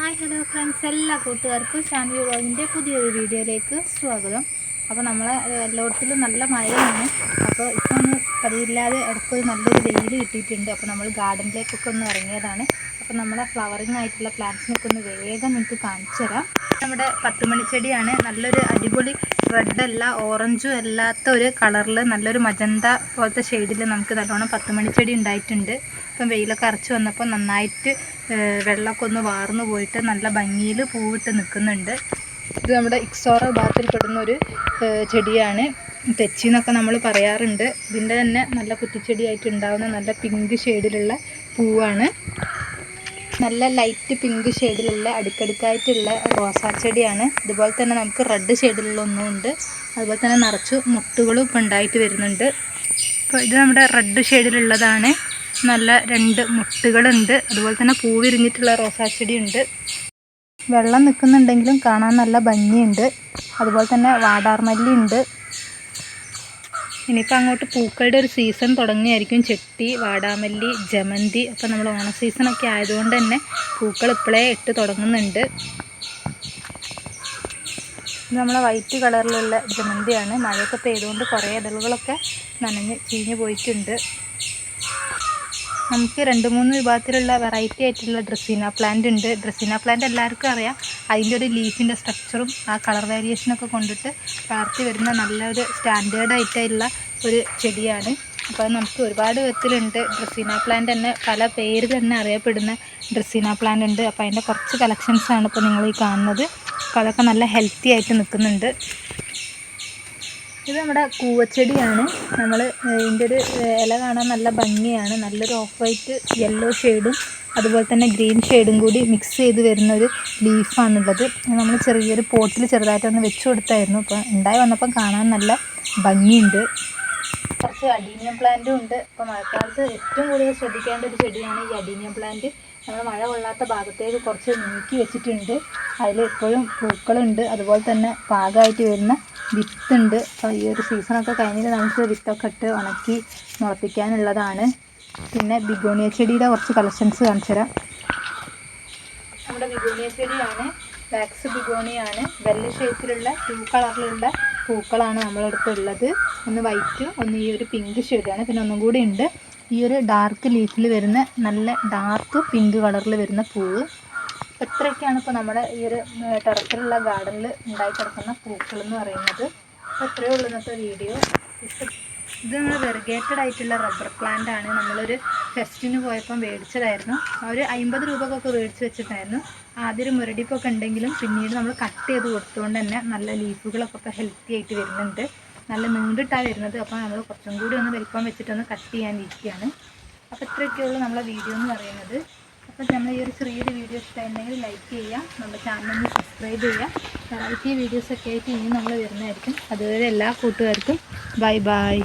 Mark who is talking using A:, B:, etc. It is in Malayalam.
A: Hi hello friends. എല്ലാ കൂട്ടുകാർക്കും ഷാൻവി വ്ളോഗിന്റെ പുതിയൊരു വീഡിയോയിലേക്ക് സ്വാഗതം. അപ്പോൾ നമ്മളെ എല്ലായിടത്തിലും നല്ല മഴയാണ്. അപ്പോൾ ഇപ്പോൾ ഒന്ന് പതിവില്ലാതെ ഇടയ്ക്കൊരു നല്ലൊരു വെയിൽ കിട്ടിയിട്ടുണ്ട്. അപ്പോൾ നമ്മൾ ഗാർഡനിലേക്കൊക്കെ ഒന്ന് ഇറങ്ങിയതാണ്. അപ്പോൾ നമ്മളെ ഫ്ലവറിങ് ആയിട്ടുള്ള പ്ലാന്റ്സിനൊക്കെ ഒന്ന് വേഗം നിങ്ങൾക്ക് കാണിച്ചു തരാം. നമ്മുടെ പത്തുമണി ചെടിയാണ് നല്ലൊരു അടിപൊളി റെഡ് അല്ല ഓറഞ്ചും അല്ലാത്ത ഒരു കളറിൽ നല്ലൊരു മജന്ത പോലത്തെ ഷെയ്ഡിൽ നമുക്ക് നല്ലോണം പത്തുമണി ചെടി ഉണ്ടായിട്ടുണ്ട്. ഇപ്പം വെയിലൊക്കെ അരച്ച് വന്നപ്പോൾ നന്നായിട്ട് വെള്ളമൊക്കെ ഒന്ന് വാർന്നു പോയിട്ട് നല്ല ഭംഗിയിൽ പൂവിട്ട് നിൽക്കുന്നുണ്ട്. ഇത് നമ്മുടെ ഇക്സോറ ഭാഗത്തിൽ പെടുന്ന ഒരു ചെടിയാണ്. തെച്ചി എന്നൊക്കെ നമ്മൾ പറയാറുണ്ട്. ഇതിന്റെ തന്നെ നല്ല കുറ്റിച്ചെടിയായിട്ട് ഉണ്ടാകുന്ന നല്ല പിങ്ക് ഷെയ്ഡിലുള്ള പൂവാണ്. നല്ല ലൈറ്റ് പിങ്ക് ഷെയ്ഡിലുള്ള അടുക്കടുക്കായിട്ടുള്ള റോസാ ചെടിയാണ്. ഇതുപോലെ തന്നെ നമുക്ക് റെഡ് ഷെയ്ഡിലുള്ള ഒന്നും ഉണ്ട് അതുപോലെ തന്നെ നിറച്ചു മുട്ടുകളും ഇപ്പം ഉണ്ടായിട്ട് വരുന്നുണ്ട്. അപ്പോൾ ഇത് നമ്മുടെ റെഡ് ഷെയ്ഡിലുള്ളതാണ് നല്ല രണ്ട് മുട്ടുകളുണ്ട് അതുപോലെ തന്നെ പൂ വിരിഞ്ഞിട്ടുള്ള റോസാ ചെടിയുണ്ട്. വെള്ളം നിൽക്കുന്നുണ്ടെങ്കിലും കാണാൻ നല്ല ഭംഗിയുണ്ട്. അതുപോലെ തന്നെ വാടാർമല്ലി ഉണ്ട് ഇനിയിപ്പോൾ അങ്ങോട്ട് പൂക്കളുടെ ഒരു സീസൺ തുടങ്ങിയായിരിക്കും ചെട്ടി വാടാമല്ലി ജമന്തി. അപ്പോൾ നമ്മൾ ഓണ സീസണൊക്കെ ആയതുകൊണ്ട് തന്നെ പൂക്കൾ ഇപ്പോഴേ ഇട്ട് തുടങ്ങുന്നുണ്ട്. നമ്മളെ വൈറ്റ് കളറിലുള്ള ജമന്തിയാണ്. മഴയൊക്കെ പെയ്തുകൊണ്ട് കുറേ ഇതളുകളൊക്കെ നനഞ്ഞ് ചീഞ്ഞ് പോയിട്ടുണ്ട്. നമുക്ക് രണ്ട് മൂന്ന് വിഭാഗത്തിലുള്ള വെറൈറ്റി ആയിട്ടുള്ള ഡ്രസ്സീന പ്ലാന്റ് ഉണ്ട്. ഡ്രസ്സീന പ്ലാന്റ് എല്ലാവർക്കും അറിയാം. അതിന്റെ ഒരു ലീഫിന്റെ സ്ട്രക്ചറും ആ കളർ വേരിയേഷനൊക്കെ കൊണ്ടിട്ട് വളർത്തി വരുന്ന നല്ലൊരു സ്റ്റാൻഡേർഡ് ആയിട്ടുള്ള ഒരു ചെടിയാണ്. അപ്പോൾ നമുക്ക് ഒരുപാട് വിധത്തിലുണ്ട്. ഡ്രസ്സീന പ്ലാന്റ് തന്നെ പല പേര് തന്നെ അറിയപ്പെടുന്ന ഡ്രസ്സീന പ്ലാന്റ് ഉണ്ട്. അപ്പോൾ അതിന്റെ കുറച്ച് കളക്ഷൻസാണ് ഇപ്പോൾ നിങ്ങൾ ഈ കാണുന്നത്. അപ്പോൾ അതൊക്കെ നല്ല ഹെൽത്തി ആയിട്ട് നിൽക്കുന്നുണ്ട്. ഇത് നമ്മുടെ കൂവച്ചെടിയാണ്. നമ്മൾ ഇതിന്റെ ഒരു ഇല കാണാൻ നല്ല ഭംഗിയാണ്. നല്ലൊരു ഓഫ് വൈറ്റ് യെല്ലോ ഷെയ്ഡും അതുപോലെ തന്നെ ഗ്രീൻ ഷെയ്ഡും കൂടി മിക്സ് ചെയ്ത് വരുന്ന ഒരു ലീഫാണുള്ളത് നമ്മൾ ചെറിയൊരു പോട്ടിൽ ചെറുതായിട്ടൊന്ന് വെച്ച് കൊടുത്തായിരുന്നു. അപ്പോൾ ഉണ്ടായി വന്നപ്പം കാണാൻ നല്ല ഭംഗിയുണ്ട്. കുറച്ച് അഡീനിയം പ്ലാന്റും ഉണ്ട്. ഇപ്പോൾ മഴക്കാലത്ത് ഏറ്റവും കൂടുതൽ ശ്രദ്ധിക്കേണ്ട ഒരു ചെടിയാണ് ഈ അഡീനിയം പ്ലാന്റ് നമ്മൾ മഴ കൊള്ളാത്ത ഭാഗത്തേക്ക് കുറച്ച് നീക്കി വെച്ചിട്ടുണ്ട്. അതിൽ എപ്പോഴും പൂക്കളുണ്ട്. അതുപോലെ തന്നെ പാകമായിട്ട് വരുന്ന വിത്തുണ്ട്. അപ്പോൾ ഈ ഒരു സീസണൊക്കെ കഴിഞ്ഞിട്ട് നമുക്ക് വിത്തൊക്കെ ഇട്ട് ഉണക്കി മുളപ്പിക്കാനുള്ളതാണ്. പിന്നെ ബിഗോണിയ ചെടിയുടെ കുറച്ച് കളക്ഷൻസ് കാണിച്ചു തരാം. നമ്മുടെ ബിഗോണിയ ചെടിയാണ്. വാക്സ് ബിഗോണിയാണ്. വെള്ള ഷേപ്പിലുള്ള ടൂ കളറിലുള്ള പൂക്കളാണ് നമ്മളടുത്ത് ഉള്ളത്. ഒന്ന് വൈറ്റും ഒന്ന് ഈ ഒരു പിങ്ക് ഷെയ്ഡാണ് പിന്നെ ഒന്നും കൂടി ഉണ്ട്. ഈ ഒരു ഡാർക്ക് ലീഫിൽ വരുന്ന നല്ല ഡാർക്ക് പിങ്ക് കളറിൽ വരുന്ന പൂവ്. അപ്പോൾ ഇത്രയൊക്കെയാണ് ഇപ്പോൾ നമ്മുടെ ഈ ഒരു ടെറസിലുള്ള ഗാർഡനിൽ ഉണ്ടായി കിടക്കുന്ന പൂക്കൾ എന്ന് പറയുന്നത്. അപ്പോൾ ഇത്രയേ ഉള്ളൂ ഇന്നത്തെ വീഡിയോ. ഇത് നമ്മൾ വെറുഗേറ്റഡ് ആയിട്ടുള്ള റബ്ബർ പ്ലാന്റ് ആണ്. നമ്മളൊരു ഫെസ്റ്റിന് പോയപ്പോൾ മേടിച്ചതായിരുന്നു. ഒരു അമ്പത് രൂപക്കൊക്കെ മേടിച്ച് വെച്ചിട്ടായിരുന്നു. ആദ്യം ഒരു മുരടിപ്പൊക്കെ ഉണ്ടെങ്കിലും പിന്നീട് നമ്മൾ കട്ട് ചെയ്ത് കൊടുത്തുകൊണ്ട് തന്നെ നല്ല ലീഫുകളൊക്കെ ഇപ്പോൾ ഹെൽത്തി ആയിട്ട് വരുന്നുണ്ട്. നല്ല നീണ്ടിട്ടാണ് വരുന്നത്. അപ്പോൾ നമ്മൾ കുറച്ചും കൂടി ഒന്ന് വലിപ്പം വെച്ചിട്ടൊന്ന് കട്ട് ചെയ്യാനിരിക്കുകയാണ് അപ്പോൾ ഇത്രയൊക്കെയുള്ളൂ നമ്മളെ വീഡിയോ എന്ന് പറയുന്നത്. അപ്പോൾ നമ്മൾ ഈ ഒരു ചെറിയൊരു വീഡിയോ ഇഷ്ടമായിട്ടുണ്ടെങ്കിൽ ലൈക്ക് ചെയ്യാം. നമ്മുടെ ചാനൽ ഒന്ന് സബ്സ്ക്രൈബ് ചെയ്യുക വെറൈറ്റി വീഡിയോസൊക്കെ ആയിട്ട് ഇനി നമ്മൾ വരുന്നതായിരിക്കും. അതുവരെ എല്ലാ കൂട്ടുകാർക്കും ബൈ ബൈ